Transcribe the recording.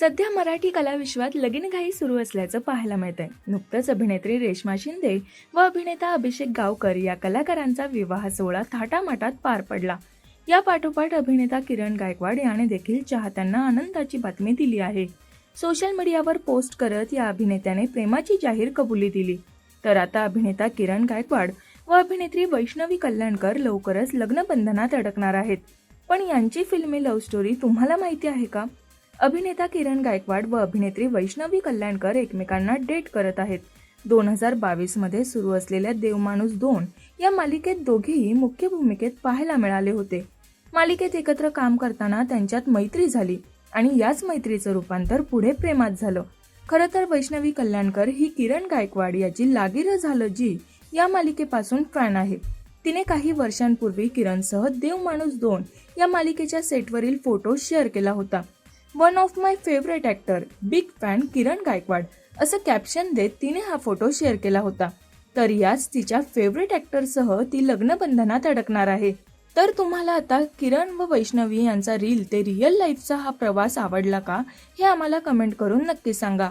सध्या मराठी कलाविश्वात लगीनघाई सुरू असल्याचं पाहायला मिळतंय. नुकतंच अभिनेत्री रेश्मा शिंदे व अभिनेता अभिषेक गावकर या कलाकारांचा विवाह सोहळा थाटामाटात पार पडला. या पाठोपाठ अभिनेता किरण गायकवाड याने देखील चाहत्यांना आनंदाची बातमी दिली आहे. सोशल मीडियावर पोस्ट करत या अभिनेत्याने प्रेमाची जाहीर कबुली दिली. तर आता अभिनेता किरण गायकवाड व अभिनेत्री वैष्णवी कल्याणकर लवकरच लग्नबंधनात अडकणार आहेत. पण यांची फिल्मी लव्ह स्टोरी तुम्हाला माहिती आहे का? अभिनेता किरण गायकवाड व अभिनेत्री वैष्णवी कल्याणकर एकमेकांना डेट करत आहेत. दोन हजार बावीसमध्ये सुरू असलेल्या देवमाणूस दोन या मालिकेत दोघेही मुख्य भूमिकेत पाहायला मिळाले होते. मालिकेत एकत्र काम करताना त्यांच्यात मैत्री झाली आणि याच मैत्रीचं रूपांतर पुढे प्रेमात झालं. खरं तर वैष्णवी कल्याणकर ही किरण गायकवाड याची लागीर झालं जी या मालिकेपासून फॅन आहे. तिने काही वर्षांपूर्वी किरणसह देव माणूस दोन या मालिकेच्या सेटवरील फोटो शेअर केला होता. One of my favourite actor big fan Kiran Gaikwad. असं कॅप्शन देत तिने हा फोटो शेअर केला होता. तर याच तिच्या फेवरेट ॲक्टरसह ती लग्नबंधनात अडकणार आहे. तर तुम्हाला आता किरण व वैष्णवी यांचा रील ते रिअल लाईफचा हा प्रवास आवडला का हे आम्हाला कमेंट करून नक्की सांगा.